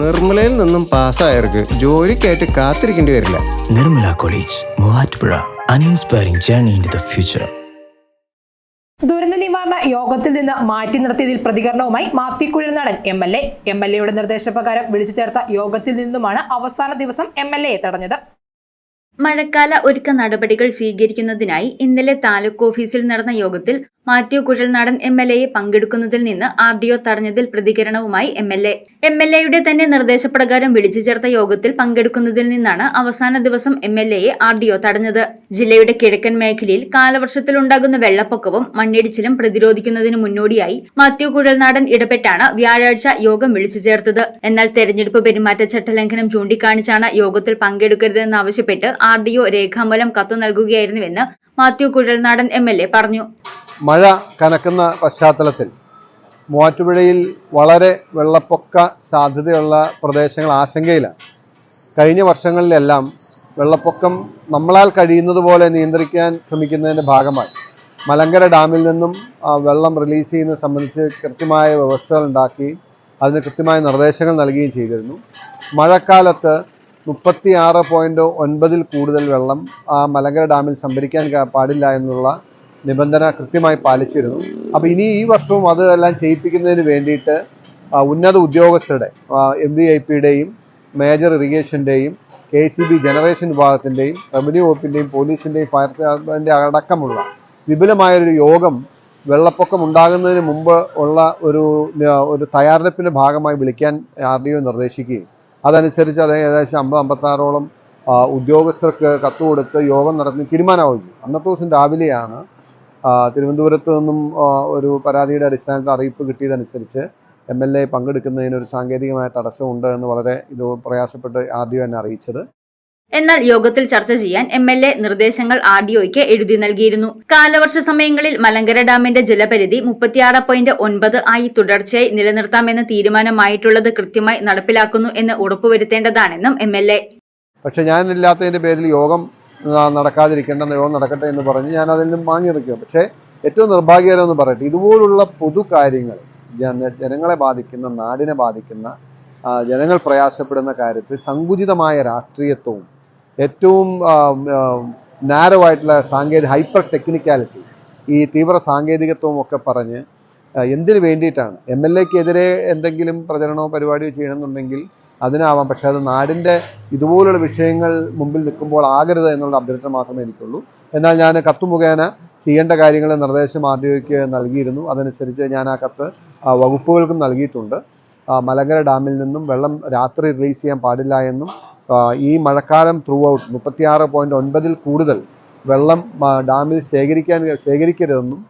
നിർമ്മലയിൽ നിന്നും പാസ്സായവർക്ക് ജോലിക്കായിട്ട് കാത്തിരിക്കേണ്ടി വരില്ല. Nirmala college Muvattupuzha. Uninspiring journey in the future ദുരന്ത നിവാരണ യോഗത്തിൽ നിന്ന് മാറ്റി നിർത്തിയതിൽ പ്രതികരണവുമായി മാത്തിക്കുഴൽ നടൻ M L A. M L എയുടെ നിർദ്ദേശപ്രകാരം വിളിച്ചു ചേർത്ത യോഗത്തിൽ നിന്നുമാണ് അവസാന ദിവസം എം എൽ എ തടഞ്ഞത്. മഴക്കാല ഒരുക്ക നടപടികൾ സ്വീകരിക്കുന്നതിനായി ഇന്നലെ താലൂക്ക് ഓഫീസിൽ നടന്ന യോഗത്തിൽ മാത്യു കുഴൽനാടൻ എം എൽ എയെ പങ്കെടുക്കുന്നതിൽ നിന്ന് ആർ ഡി ഒ തടഞ്ഞതിൽ പ്രതികരണവുമായി M L A. M L എയുടെ തന്നെ നിർദ്ദേശപ്രകാരം വിളിച്ചു ചേർത്ത യോഗത്തിൽ പങ്കെടുക്കുന്നതിൽ നിന്നാണ് അവസാന ദിവസം എം എൽ എയെ ആർ ഡി ഒ തടഞ്ഞത്. ജില്ലയുടെ കിഴക്കൻ മേഖലയിൽ കാലവർഷത്തിലുണ്ടാകുന്ന വെള്ളപ്പൊക്കവും മണ്ണിടിച്ചിലും പ്രതിരോധിക്കുന്നതിന് മുന്നോടിയായി മാത്യു കുഴൽനാടൻ ഇടപെട്ടാണ് വ്യാഴാഴ്ച യോഗം വിളിച്ചു ചേർത്തത്. എന്നാൽ തെരഞ്ഞെടുപ്പ് പെരുമാറ്റച്ചട്ട ലംഘനം ചൂണ്ടിക്കാണിച്ചാണ് യോഗത്തിൽ പങ്കെടുക്കരുതെന്നാവശ്യപ്പെട്ട് ആർ ഡി ഒ രേഖാമൂലം കത്തു നൽകുകയായിരുന്നുവെന്ന് Mathew Kuzhalnadan M L A പറഞ്ഞു. മഴ കനക്കുന്ന പശ്ചാത്തലത്തിൽ മൂവാറ്റുപുഴയിൽ വളരെ വെള്ളപ്പൊക്ക സാധ്യതയുള്ള പ്രദേശങ്ങൾ ആശങ്കയിലാണ് കഴിഞ്ഞ വർഷങ്ങളിലെല്ലാം വെള്ളപ്പൊക്കം നമ്മളാൽ കഴിയുന്നത് പോലെ നിയന്ത്രിക്കാൻ ശ്രമിക്കുന്നതിന്റെ ഭാഗമായി. മലങ്കര ഡാമിൽ നിന്നും വെള്ളം റിലീസ് ചെയ്യുന്നത് സംബന്ധിച്ച് കൃത്യമായ വ്യവസ്ഥകൾ ഉണ്ടാക്കി അതിന് കൃത്യമായ നിർദ്ദേശങ്ങൾ നൽകുകയും ചെയ്തിരുന്നു. മഴക്കാലത്ത് മുപ്പത്തി ആറ് പോയിന്റ് ഒൻപതിൽ കൂടുതൽ വെള്ളം ആ മലങ്കര ഡാമിൽ സംഭരിക്കാൻ പാടില്ല എന്നുള്ള നിബന്ധന കൃത്യമായി പാലിച്ചിരുന്നു. അപ്പോൾ ഇനി ഈ വർഷവും അതെല്ലാം ചെയ്യിപ്പിക്കുന്നതിന് വേണ്ടിയിട്ട് ഉന്നത ഉദ്യോഗസ്ഥരുടെ എം വി ഐ പിയുടെയും മേജർ ഇറിഗേഷന്റെയും കെ സി ബി ജനറേഷൻ വിഭാഗത്തിന്റെയും റവന്യൂ വകുപ്പിന്റെയും പോലീസിന്റെയും ഫയർ ഡിപ്പാർട്ട്മെന്റ് അടക്കമുള്ള വിപുലമായൊരു യോഗം വെള്ളപ്പൊക്കം ഉണ്ടാകുന്നതിന് മുമ്പ് ഉള്ള ഒരു ഒരു തയ്യാറെടുപ്പിന്റെ ഭാഗമായി വിളിക്കാൻ ആർ ഡി ഒ നിർദ്ദേശിക്കുകയും അതനുസരിച്ച് അത് ഏകദേശം അമ്പത് അമ്പത്താറോളം ഉദ്യോഗസ്ഥർക്ക് കത്ത് കൊടുത്ത് യോഗം നടത്തി തീരുമാനമാവുകയും അന്നത്തെ ദിവസം രാവിലെയാണ് തിരുവനന്തപുരത്ത് നിന്നും ഒരു പരാതിയുടെ അടിസ്ഥാനത്തിൽ അറിയിപ്പ് കിട്ടിയതനുസരിച്ച് എം എൽ എ പങ്കെടുക്കുന്നതിനൊരു സാങ്കേതികമായ തടസ്സമുണ്ട് എന്ന് വളരെ ഇത് പ്രയാസപ്പെട്ട് ഒ എന്നെ അറിയിച്ചത്. എന്നാൽ യോഗത്തിൽ ചർച്ച ചെയ്യാൻ എം എൽ എ നിർദ്ദേശങ്ങൾ ആർ ഡി ഒയ്ക്ക് എഴുതി നൽകിയിരുന്നു. കാലവർഷ സമയങ്ങളിൽ മലങ്കര ഡാമിന്റെ ജലപരിധി മുപ്പത്തിയാറ് പോയിന്റ് ഒൻപത് ആയി തുടർച്ചയായി നിലനിർത്താമെന്ന തീരുമാനമായിട്ടുള്ളത് കൃത്യമായി നടപ്പിലാക്കുന്നു എന്ന് ഉറപ്പുവരുത്തേണ്ടതാണെന്നും എം എൽ എ. പക്ഷെ ഞാനില്ലാത്തതിന്റെ പേരിൽ യോഗം നടക്കാതിരിക്കേണ്ട യോഗം നടക്കട്ടെ എന്ന് പറഞ്ഞ് ഞാൻ അതിൽ നിന്നും മാങ്ങി നിൽക്കുക പക്ഷേ ഏറ്റവും നിർഭാഗ്യകരമെന്ന് പറയട്ടെ ഇതുപോലുള്ള പൊതു കാര്യങ്ങൾ ജനങ്ങളെ ബാധിക്കുന്ന നാടിനെ ബാധിക്കുന്ന ജനങ്ങൾ പ്രയാസപ്പെടുന്ന കാര്യത്തിൽ സങ്കുചിതമായ രാഷ്ട്രീയത്വവും ഏറ്റവും നാരോ ആയിട്ടുള്ള സാങ്കേതിക ഹൈപ്പർ ടെക്നിക്കാലിറ്റി ഈ തീവ്ര സാങ്കേതികത്വം ഒക്കെ പറഞ്ഞ് എന്തിനു വേണ്ടിയിട്ടാണ്? എം എൽ എക്കെതിരെ എന്തെങ്കിലും പ്രചരണമോ പരിപാടിയോ ചെയ്യണമെന്നുണ്ടെങ്കിൽ അതിനാവാം. പക്ഷേ അത് നാടിന്റെ ഇതുപോലുള്ള വിഷയങ്ങൾ മുമ്പിൽ നിൽക്കുമ്പോൾ ആകരുത് എന്നുള്ള അഭ്യർത്ഥന മാത്രമേ എനിക്കുള്ളൂ. എന്നാൽ ഞാൻ കത്ത് മുഖേന ചെയ്യേണ്ട കാര്യങ്ങൾ നിർദ്ദേശം ആർ നൽകിയിരുന്നു. അതനുസരിച്ച് ഞാൻ ആ കത്ത് വകുപ്പുകൾക്കും നൽകിയിട്ടുണ്ട്. മലങ്കര ഡാമിൽ നിന്നും വെള്ളം രാത്രി റിലീസ് ചെയ്യാൻ പാടില്ല എന്നും ഈ മഴക്കാലം ത്രൂ ഔട്ട് മുപ്പത്തിയാറ് പോയിന്റ് ഒൻപതിൽ കൂടുതൽ വെള്ളം ഡാമിൽ ശേഖരിക്കാൻ ശേഖരിക്കരുതെന്നും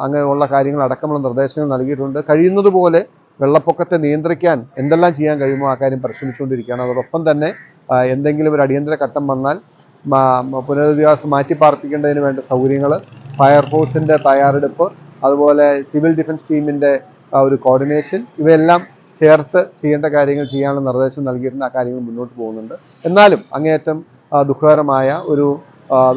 അങ്ങനെയുള്ള കാര്യങ്ങൾ അടക്കമുള്ള നിർദ്ദേശങ്ങൾ നൽകിയിട്ടുണ്ട്. കഴിയുന്നതുപോലെ വെള്ളപ്പൊക്കത്തെ നിയന്ത്രിക്കാൻ എന്തെല്ലാം ചെയ്യാൻ കഴിയുമോ ആ കാര്യം പരിശ്രമിച്ചുകൊണ്ടിരിക്കുകയാണ് അതോടൊപ്പം തന്നെ എന്തെങ്കിലും ഒരു അടിയന്തര ഘട്ടം വന്നാൽ പുനരധിവാസം മാറ്റി പാർപ്പിക്കേണ്ടതിന് വേണ്ട സൗകര്യങ്ങൾ ഫയർഫോഴ്സിന്റെ തയ്യാറെടുപ്പ് അതുപോലെ സിവിൽ ഡിഫൻസ് ടീമിന്റെ ഒരു കോർഡിനേഷൻ ഇവയെല്ലാം ചേർത്ത് ചെയ്യേണ്ട കാര്യങ്ങൾ ചെയ്യാനുള്ള നിർദ്ദേശം നൽകിയിട്ടുണ്ട് ആ കാര്യങ്ങൾ മുന്നോട്ട് പോകുന്നുണ്ട്. എന്നാലും അങ്ങേയറ്റം ദുഃഖകരമായ ഒരു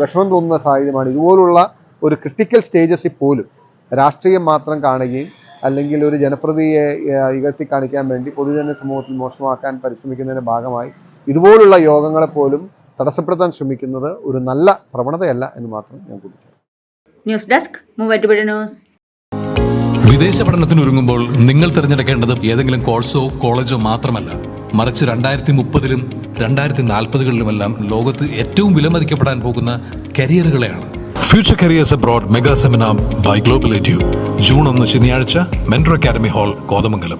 വിഷമം തോന്നുന്ന സാഹചര്യമാണ് ഇതുപോലുള്ള ഒരു ക്രിട്ടിക്കൽ സ്റ്റേജസിൽ പോലും രാഷ്ട്രീയം മാത്രം കാണുകയും അല്ലെങ്കിൽ ഒരു ജനപ്രതിയെ ഇകഴ്ത്തി കാണിക്കാൻ വേണ്ടി പൊതുജന സമൂഹത്തിൽ മോശമാക്കാൻ പരിശ്രമിക്കുന്നതിന്റെ ഭാഗമായി ഇതുപോലുള്ള യോഗങ്ങളെ പോലും തടസ്സപ്പെടുത്താൻ ശ്രമിക്കുന്നത് ഒരു നല്ല പ്രവണതയല്ല എന്ന് മാത്രം ഞാൻ കൂട്ടിച്ചു ന്യൂസ് ഡെസ്ക് മൂവാറ്റുപുഴ ന്യൂസ് വിദേശ പഠനത്തിന് ഒരുങ്ങുമ്പോൾ നിങ്ങൾ തിരഞ്ഞെടുക്കേണ്ടത് ഏതെങ്കിലും കോഴ്സോ കോളേജോ മാത്രമല്ല. മറിച്ച് രണ്ടായിരത്തി മുപ്പതിലും രണ്ടായിരത്തി നാൽപ്പതുകളിലുമെല്ലാം ലോകത്ത് ഏറ്റവും വിലമതിക്കപ്പെടാൻ പോകുന്ന കരിയറുകളെയാണ്. Future careers abroad mega seminar by global June ഒന്ന് ശനിയാഴ്ച മെൻട്രോ അക്കാദമി ഹാൾ കോതമംഗലം.